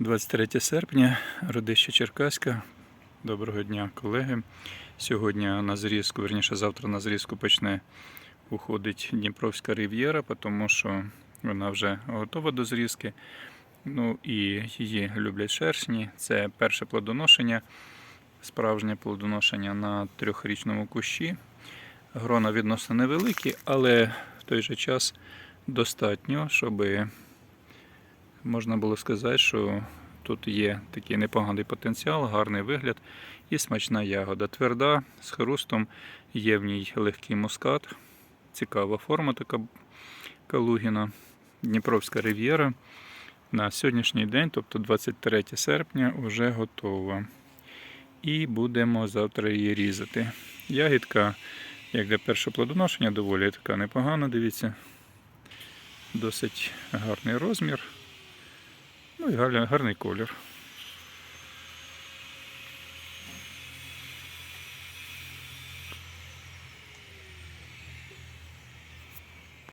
23 серпня, родище Черкаська. Доброго дня, колеги. Сьогодні на зрізку, верніше завтра на зрізку почне уходить Дніпровська рив'єра, тому що вона вже готова до зрізки. Ну і її люблять шершні. Це перше плодоношення, справжнє плодоношення на трьохрічному кущі. Грона відносно невеликі, але в той же час достатньо, щоб можна було сказати, що тут є такий непоганий потенціал, гарний вигляд і смачна ягода. Тверда, з хрустом, є в ній легкий мускат, цікава форма така калугіна, Дніпровська рив'єра. На сьогоднішній день, тобто 23 серпня, вже готова. І будемо завтра її різати. Ягідка, як для першого плодоношення, доволі така непогана, дивіться. Досить гарний розмір. І гарний колір.